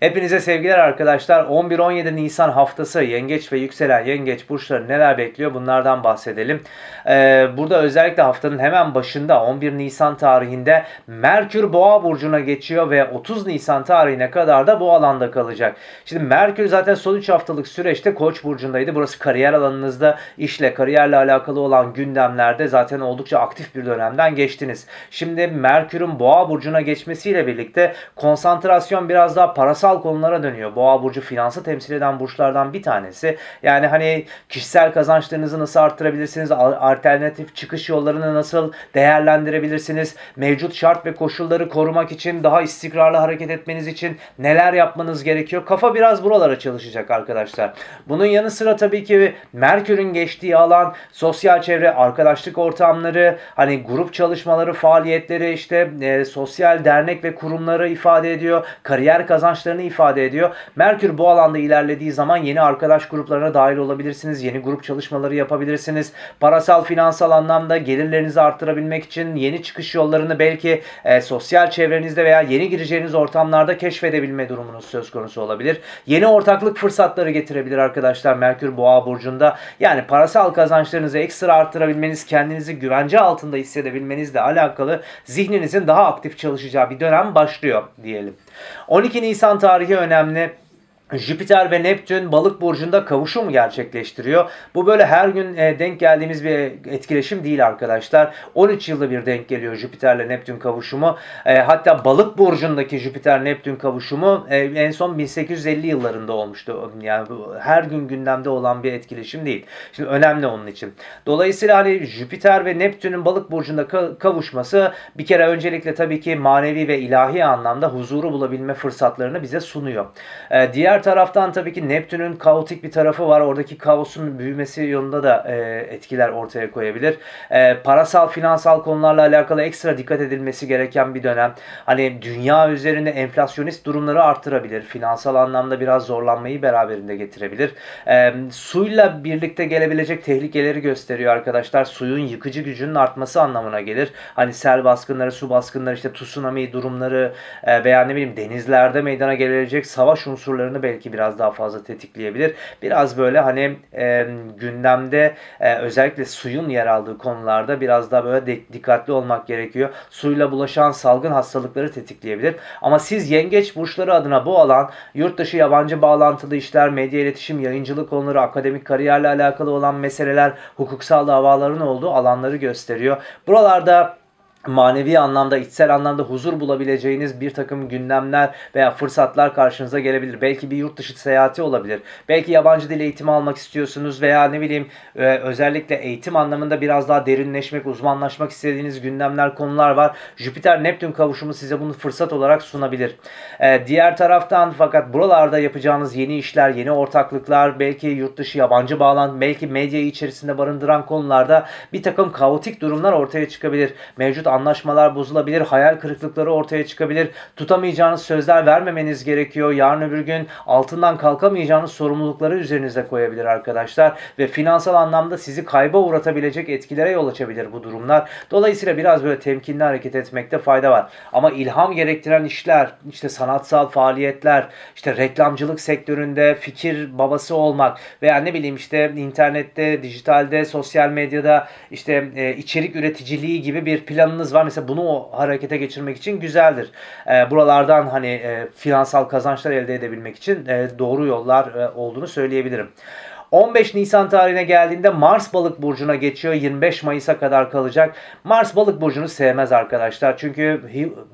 Hepinize sevgiler arkadaşlar. 11-17 Nisan haftası yengeç ve yükselen yengeç burçları neler bekliyor bunlardan bahsedelim. Ee, burada özellikle haftanın hemen başında 11 Nisan tarihinde Merkür Boğa burcuna geçiyor ve 30 Nisan tarihine kadar da bu alanda kalacak. Şimdi Merkür zaten son 3 haftalık süreçte Koç burcundaydı. Burası kariyer alanınızda işle, kariyerle alakalı olan gündemlerde zaten oldukça aktif bir dönemden geçtiniz. Şimdi Merkür'ün Boğa burcuna geçmesiyle birlikte konsantrasyon biraz daha parasal konulara dönüyor. Boğa burcu finansı temsil eden burçlardan bir tanesi. Yani hani kişisel kazançlarınızı nasıl arttırabilirsiniz? Al- Alternatif çıkış yollarını nasıl değerlendirebilirsiniz? Mevcut şart ve koşulları korumak için daha istikrarlı hareket etmeniz için neler yapmanız gerekiyor? Kafa biraz buralara çalışacak arkadaşlar. Bunun yanı sıra tabii ki Merkür'ün geçtiği alan sosyal çevre, arkadaşlık ortamları, hani grup çalışmaları, faaliyetleri, işte e, sosyal dernek ve kurumları ifade ediyor. Kariyer kazançlarını ifade ediyor. Merkür bu alanda ilerlediği zaman yeni arkadaş gruplarına dahil olabilirsiniz. Yeni grup çalışmaları yapabilirsiniz. Parasal, finansal anlamda gelirlerinizi arttırabilmek için yeni çıkış yollarını belki e, sosyal çevrenizde veya yeni gireceğiniz ortamlarda keşfedebilme durumunuz söz konusu olabilir. Yeni ortaklık fırsatları getirebilir arkadaşlar Merkür Boğa burcunda. Yani parasal kazançlarınızı ekstra arttırabilmeniz, kendinizi güvence altında hissedebilmenizle alakalı zihninizin daha aktif çalışacağı bir dönem başlıyor diyelim. 12 Nisan tarihi önemli. Jüpiter ve Neptün balık burcunda kavuşum gerçekleştiriyor. Bu böyle her gün e, denk geldiğimiz bir etkileşim değil arkadaşlar. 13 yılda bir denk geliyor Jüpiterle Neptün kavuşumu. E, hatta balık burcundaki Jüpiter Neptün kavuşumu e, en son 1850 yıllarında olmuştu. Yani her gün gündemde olan bir etkileşim değil. Şimdi önemli onun için. Dolayısıyla hani Jüpiter ve Neptün'ün balık burcunda ka- kavuşması bir kere öncelikle tabii ki manevi ve ilahi anlamda huzuru bulabilme fırsatlarını bize sunuyor. E, diğer taraftan tabii ki Neptün'ün kaotik bir tarafı var. Oradaki kaosun büyümesi yolunda da e, etkiler ortaya koyabilir. E, parasal, finansal konularla alakalı ekstra dikkat edilmesi gereken bir dönem. Hani dünya üzerinde enflasyonist durumları arttırabilir. Finansal anlamda biraz zorlanmayı beraberinde getirebilir. E, suyla birlikte gelebilecek tehlikeleri gösteriyor arkadaşlar. Suyun yıkıcı gücünün artması anlamına gelir. Hani sel baskınları, su baskınları, işte tsunami durumları e, veya ne bileyim denizlerde meydana gelebilecek savaş unsurlarını belki biraz daha fazla tetikleyebilir. Biraz böyle hani e, gündemde e, özellikle suyun yer aldığı konularda biraz daha böyle dikkatli olmak gerekiyor. Suyla bulaşan salgın hastalıkları tetikleyebilir. Ama siz yengeç burçları adına bu alan yurt dışı yabancı bağlantılı işler, medya iletişim, yayıncılık konuları, akademik kariyerle alakalı olan meseleler, hukuksal davaların olduğu alanları gösteriyor. Buralarda manevi anlamda, içsel anlamda huzur bulabileceğiniz bir takım gündemler veya fırsatlar karşınıza gelebilir. Belki bir yurt dışı seyahati olabilir. Belki yabancı dil eğitimi almak istiyorsunuz veya ne bileyim e, özellikle eğitim anlamında biraz daha derinleşmek, uzmanlaşmak istediğiniz gündemler, konular var. Jüpiter-Neptün kavuşumu size bunu fırsat olarak sunabilir. E, diğer taraftan fakat buralarda yapacağınız yeni işler, yeni ortaklıklar, belki yurt dışı yabancı bağlantı, belki medyayı içerisinde barındıran konularda bir takım kaotik durumlar ortaya çıkabilir. Mevcut anlaşmalar bozulabilir, hayal kırıklıkları ortaya çıkabilir. Tutamayacağınız sözler vermemeniz gerekiyor. Yarın öbür gün altından kalkamayacağınız sorumlulukları üzerinize koyabilir arkadaşlar ve finansal anlamda sizi kayba uğratabilecek etkilere yol açabilir bu durumlar. Dolayısıyla biraz böyle temkinli hareket etmekte fayda var. Ama ilham gerektiren işler, işte sanatsal faaliyetler, işte reklamcılık sektöründe fikir babası olmak veya ne bileyim işte internette, dijitalde, sosyal medyada işte e, içerik üreticiliği gibi bir planınız var. Mesela bunu o harekete geçirmek için güzeldir. E, buralardan hani e, finansal kazançlar elde edebilmek için e, doğru yollar e, olduğunu söyleyebilirim. 15 Nisan tarihine geldiğinde Mars balık burcuna geçiyor. 25 Mayıs'a kadar kalacak. Mars balık burcunu sevmez arkadaşlar. Çünkü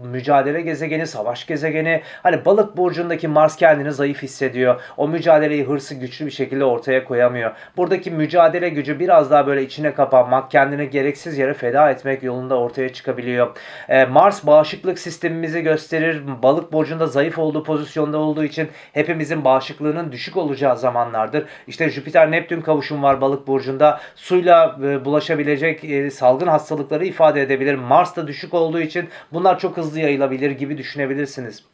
mücadele gezegeni, savaş gezegeni. Hani balık burcundaki Mars kendini zayıf hissediyor. O mücadeleyi hırsı güçlü bir şekilde ortaya koyamıyor. Buradaki mücadele gücü biraz daha böyle içine kapanmak, kendini gereksiz yere feda etmek yolunda ortaya çıkabiliyor. Ee, Mars bağışıklık sistemimizi gösterir. Balık burcunda zayıf olduğu pozisyonda olduğu için hepimizin bağışıklığının düşük olacağı zamanlardır. İşte Jüpiter Neptün kavuşum var balık burcunda. Suyla e, bulaşabilecek e, salgın hastalıkları ifade edebilir. Mars da düşük olduğu için bunlar çok hızlı yayılabilir gibi düşünebilirsiniz.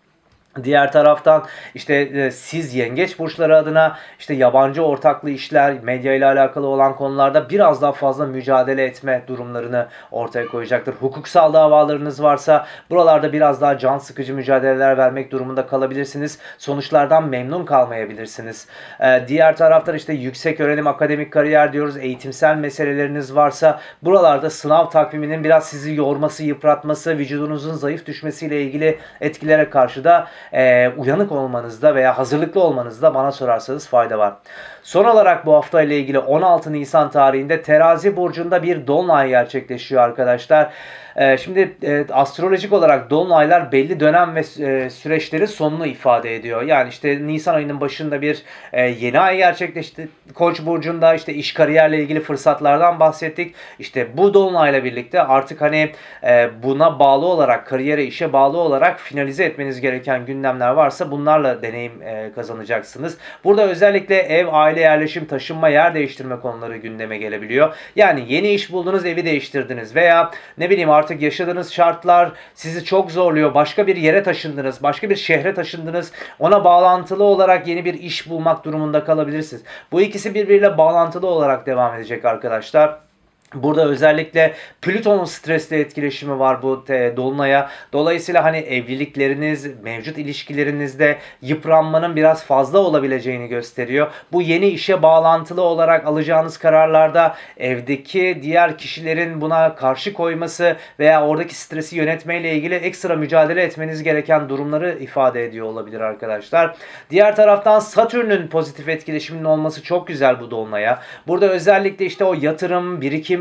Diğer taraftan işte e, siz yengeç burçları adına işte yabancı ortaklı işler, medya ile alakalı olan konularda biraz daha fazla mücadele etme durumlarını ortaya koyacaktır. Hukuksal davalarınız varsa buralarda biraz daha can sıkıcı mücadeleler vermek durumunda kalabilirsiniz. Sonuçlardan memnun kalmayabilirsiniz. Ee, diğer taraftan işte yüksek öğrenim, akademik kariyer diyoruz. Eğitimsel meseleleriniz varsa buralarda sınav takviminin biraz sizi yorması, yıpratması, vücudunuzun zayıf düşmesiyle ilgili etkilere karşı da e, uyanık olmanızda veya hazırlıklı olmanızda bana sorarsanız fayda var. Son olarak bu hafta ile ilgili 16 Nisan tarihinde Terazi burcunda bir dolunay gerçekleşiyor arkadaşlar. E, şimdi e, astrolojik olarak dolunaylar belli dönem ve e, süreçlerin sonunu ifade ediyor. Yani işte Nisan ayının başında bir e, yeni ay gerçekleşti. Koç burcunda işte iş kariyerle ilgili fırsatlardan bahsettik. İşte bu dolunayla birlikte artık hani e, buna bağlı olarak kariyere işe bağlı olarak finalize etmeniz gereken gündemler varsa bunlarla deneyim e, kazanacaksınız. Burada özellikle ev, aile yerleşim, taşınma, yer değiştirme konuları gündeme gelebiliyor. Yani yeni iş buldunuz, evi değiştirdiniz veya ne bileyim artık yaşadığınız şartlar sizi çok zorluyor. Başka bir yere taşındınız, başka bir şehre taşındınız. Ona bağlantılı olarak yeni bir iş bulmak durumunda kalabilirsiniz. Bu ikisi birbiriyle bağlantılı olarak devam edecek arkadaşlar. Burada özellikle Plüton'un stresli etkileşimi var bu te- dolunaya. Dolayısıyla hani evlilikleriniz, mevcut ilişkilerinizde yıpranmanın biraz fazla olabileceğini gösteriyor. Bu yeni işe bağlantılı olarak alacağınız kararlarda evdeki diğer kişilerin buna karşı koyması veya oradaki stresi yönetmeyle ilgili ekstra mücadele etmeniz gereken durumları ifade ediyor olabilir arkadaşlar. Diğer taraftan Satürn'ün pozitif etkileşiminin olması çok güzel bu dolunaya. Burada özellikle işte o yatırım, birikim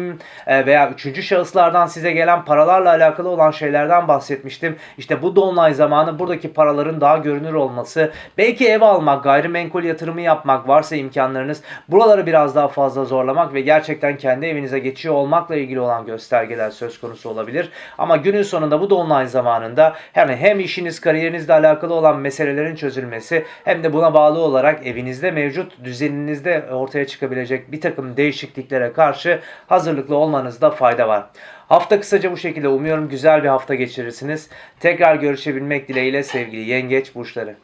e, veya üçüncü şahıslardan size gelen paralarla alakalı olan şeylerden bahsetmiştim. İşte bu dolunay zamanı buradaki paraların daha görünür olması, belki ev almak, gayrimenkul yatırımı yapmak varsa imkanlarınız buraları biraz daha fazla zorlamak ve gerçekten kendi evinize geçiyor olmakla ilgili olan göstergeler söz konusu olabilir. Ama günün sonunda bu dolunay zamanında yani hem işiniz, kariyerinizle alakalı olan meselelerin çözülmesi hem de buna bağlı olarak evinizde mevcut düzeninizde ortaya çıkabilecek bir takım değişikliklere karşı hazırlıklı olmanızda fayda var. Hafta kısaca bu şekilde umuyorum güzel bir hafta geçirirsiniz. Tekrar görüşebilmek dileğiyle sevgili yengeç burçları.